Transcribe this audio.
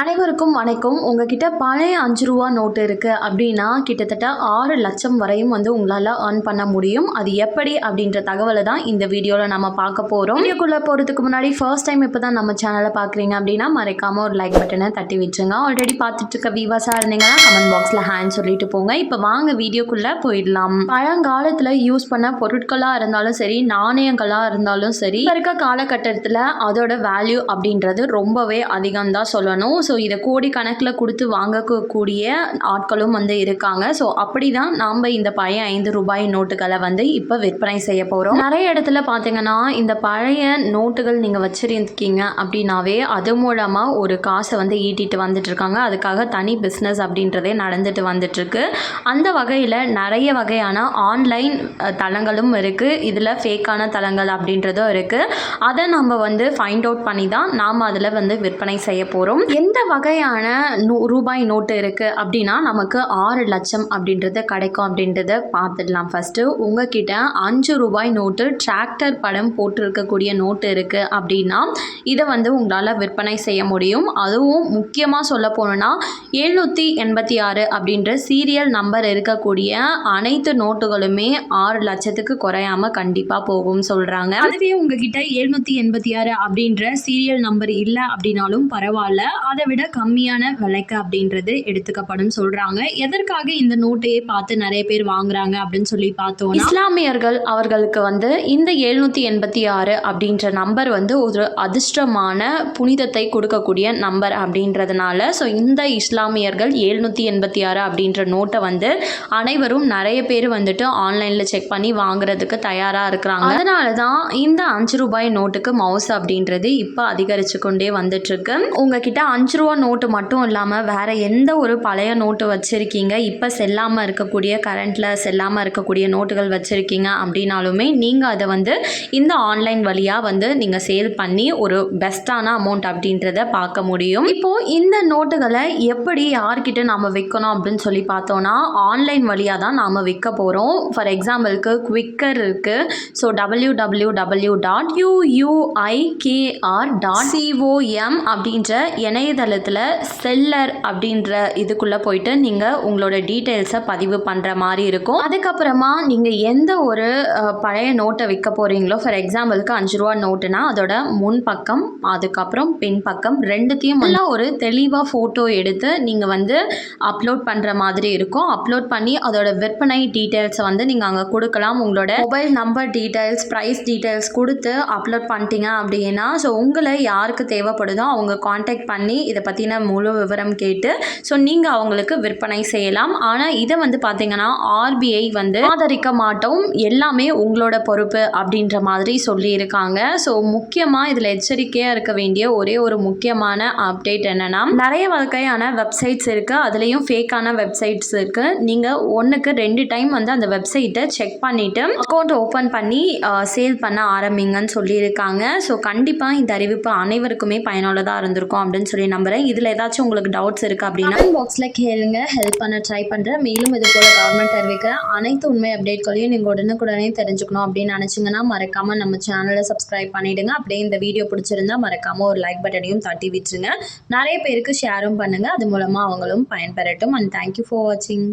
அனைவருக்கும் வணக்கம். உங்ககிட்ட பழைய அஞ்சு ரூபா நோட்டு இருக்குது அப்படின்னா கிட்டத்தட்ட ஆறு லட்சம் வரையும் வந்து உங்களால் ஏர்ன் பண்ண முடியும். அது எப்படி அப்படின்ற தகவலை தான் இந்த வீடியோவில் நம்ம பார்க்க போகிறோம் வீடியோக்குள்ளே போகிறதுக்கு முன்னாடி ஃபர்ஸ்ட் டைம் இப்போ தான் நம்ம சேனலை பார்க்குறீங்க அப்படின்னா மறைக்காமல் ஒரு லைக் பட்டனை தட்டி விட்டுருங்க ஆல்ரெடி பார்த்துட்டு இருக்க விவாஸாக இருந்தீங்கன்னா கமெண்ட் பாக்ஸில் ஹேண்ட் சொல்லிட்டு போங்க. இப்போ வாங்க வீடியோக்குள்ளே போயிடலாம். பழங்காலத்தில் யூஸ் பண்ண பொருட்களாக இருந்தாலும் சரி நாணயங்களாக இருந்தாலும் சரி இருக்க காலகட்டத்தில் அதோட வேல்யூ அப்படின்றது ரொம்பவே அதிகம் தான் சொல்லணும். ஸோ இதை கோடி கணக்கில் கொடுத்து வாங்கக்கூடிய ஆட்களும் வந்து இருக்காங்க. ஸோ அப்படி தான் நாம் இந்த பழைய ஐந்து ரூபாய் நோட்டுகளை வந்து இப்போ விற்பனை செய்ய போகிறோம் நிறைய இடத்துல பார்த்தீங்கன்னா இந்த பழைய நோட்டுகள் நீங்கள் வச்சுருக்கீங்க அப்படின்னாவே அது மூலமாக ஒரு காசை வந்து ஈட்டிட்டு வந்துட்டு இருக்காங்க அதுக்காக தனி பிஸ்னஸ் அப்படின்றதே நடந்துட்டு வந்துட்டுருக்கு. அந்த வகையில் நிறைய வகையான ஆன்லைன் தளங்களும் இருக்குது இதில் ஃபேக்கான தளங்கள் அப்படின்றதும் இருக்குது அதை நம்ம வந்து ஃபைண்ட் அவுட் பண்ணி தான் நாம் அதில் வந்து விற்பனை செய்ய போகிறோம் எந்த வகையான நூ ரூபாய் நோட்டு இருக்குது அப்படின்னா நமக்கு ஆறு லட்சம் அப்படின்றது கிடைக்கும் அப்படின்றத பார்த்துடலாம் ஃபஸ்ட்டு உங்ககிட்ட அஞ்சு ரூபாய் நோட்டு டிராக்டர் படம் போட்டிருக்கக்கூடிய நோட்டு இருக்குது அப்படின்னா இதை வந்து உங்களால் விற்பனை செய்ய முடியும். அதுவும் முக்கியமாக சொல்ல போனோன்னா எழுநூற்றி எண்பத்தி ஆறு அப்படின்ற சீரியல் நம்பர் இருக்கக்கூடிய அனைத்து நோட்டுகளுமே ஆறு லட்சத்துக்கு குறையாம கண்டிப்பாக போகும் சொல்கிறாங்க அதுவே உங்ககிட்ட எழுநூற்றி எண்பத்தி ஆறு அப்படின்ற சீரியல் நம்பர் இல்லை அப்படின்னாலும் பரவாயில்ல. அதை விட கம்மியான விலைக்கு அப்படின்றது எடுத்துக்கப்படும் சொல்கிறாங்க எதற்காக இந்த நோட்டையே பார்த்து நிறைய பேர் வாங்குறாங்க அப்படின்னு சொல்லி பார்த்தோம் இஸ்லாமியர்கள் அவர்களுக்கு வந்து இந்த எழுநூற்றி எண்பத்தி ஆறு அப்படின்ற நம்பர் வந்து ஒரு அதிர்ஷ்டமான புனிதத்தை கொடுக்கக்கூடிய நம்பர் அப்படின்றதுனால ஸோ இந்த இஸ்லாமியர்கள் எழுநூற்றி எண்பத்தி ஆறு அப்படின்ற நோட்டை வந்து அனைவரும் நிறைய பேர் வந்துட்டு ஆன்லைனில் செக் பண்ணி வாங்குறதுக்கு தயாராக இருக்கிறாங்க. அதனால தான் இந்த அஞ்சு ரூபாய் நோட்டுக்கு மவுஸ் அப்படின்றது இப்போ அதிகரிச்சு கொண்டே வந்துட்டுருக்கு உங்ககிட்ட அஞ்சு ரூபா நோட்டு மட்டும் இல்லாமல் வேறு எந்த ஒரு பழைய நோட்டு வச்சுருக்கீங்க? இப்போ செல்லாமல் இருக்கக்கூடிய கரண்ட்டில் செல்லாமல் இருக்கக்கூடிய நோட்டுகள் வச்சுருக்கீங்க அப்படின்னாலுமே நீங்கள் அதை வந்து இந்த ஆன்லைன் வழியாக வந்து நீங்கள் சேல் பண்ணி ஒரு பெஸ்ட்டான அமௌண்ட் அப்படின்றத பார்க்க முடியும். இப்போது இந்த நோட்டுகளை எப்படி யார்கிட்ட நாம் விற்கணும் அப்படின்னு சொல்லி பார்த்தோன்னா ஆன்லைன் வழியாக தான் நாம் விற்க போகிறோம் ஃபார் எக்ஸாம்பிளுக்கு குவிக்கர் இருக்குது so W W W dot U U I K R dot C O M அப்படின்ற இணையதளத்தில் செல்லர் அப்படின்ற இதுக்குள்ளே போயிட்டு நீங்கள் உங்களோட டீட்டெயில்ஸை பதிவு பண்ணுற மாதிரி இருக்கும். அதுக்கப்புறமா நீங்கள் எந்த ஒரு பழைய நோட்டை விற்க போகிறீங்களோ ஃபார் எக்ஸாம்பிளுக்கு அஞ்சு ரூபா நோட்டுனா அதோட முன் பக்கம் அதுக்கப்புறம் பின் பக்கம் ரெண்டுத்தையும் நல்லா ஒரு தெளிவாக ஃபோட்டோ எடுத்து நீங்கள் வந்து அப்லோட் பண்ணுற மாதிரி இருக்கும். அப்லோட் பண்ணி அதோட விற்பனை டீட்டெயில்ஸை வந்து நீங்கள் அங்கே கொடுக்கலாம். உங்களோட mobile number details price details கொடுத்து அப்லோட் பண்ணிட்டீங்க அப்படின்னா ஸோ உங்களை யாருக்கு தேவைப்படுதோ அவங்க காண்டாக்ட் பண்ணி இதை பற்றின முழு விவரம் கேட்டு ஸோ நீங்கள் அவங்களுக்கு விற்பனை செய்யலாம். ஆனால் இதை வந்து பார்த்தீங்கன்னா ஆர்பிஐ வந்து ஆதரிக்க மாட்டோம். எல்லாமே உங்களோட பொறுப்பு அப்படின்ற மாதிரி சொல்லியிருக்காங்க. ஸோ முக்கியமாக இதில் எச்சரிக்கையாக இருக்க வேண்டிய ஒரே ஒரு முக்கியமான அப்டேட் என்னென்னா நிறைய வகையான வெப்சைட்ஸ் இருக்குது அதுலேயும் ஃபேக்கான வெப்சைட்ஸ் இருக்குது நீங்கள் ஒன்றுக்கு ரெண்டு டைம் வந்து அந்த வெப்சைட்டை செக் பண்ணிவிட்டு அக்கௌண்ட் ஓப்பன் பண்ணி சேல் பண்ண ஆரம்பிங்கன்னு சொல்லியிருக்காங்க. ஸோ கண்டிப்பாக இந்த அறிவிப்பு அனைவருக்குமே பயனுள்ளதாக இருந்திருக்கும் அப்படின்னு சொல்லி நம்புகிறேன் இதில் ஏதாச்சும் உங்களுக்கு டவுட்ஸ் இருக்குது அப்படின்னா பாக்ஸில் கேளுங்க. ஹெல்ப் பண்ண ட்ரை பண்ணுறேன் மேலும் இது போல் கவர்மெண்ட் அறிவிக்கிற அனைத்து உண்மை அப்டேட்களையும் நீங்கள் உடனுக்குடனே தெரிஞ்சுக்கணும் அப்படின்னு நினச்சிங்கன்னா மறக்காமல் நம்ம சேனலை சப்ஸ்கிரைப் பண்ணிவிடுங்க அப்படியே இந்த வீடியோ பிடிச்சிருந்தா மறக்காமல் ஒரு லைக் பட்டனையும் தட்டி விட்டுருங்க. நிறைய பேருக்கு ஷேரும் பண்ணுங்கள் அது மூலமாக அவங்களும் பயன்பெறட்டும். அண்ட் தேங்க்யூ ஃபார் வாட்சிங்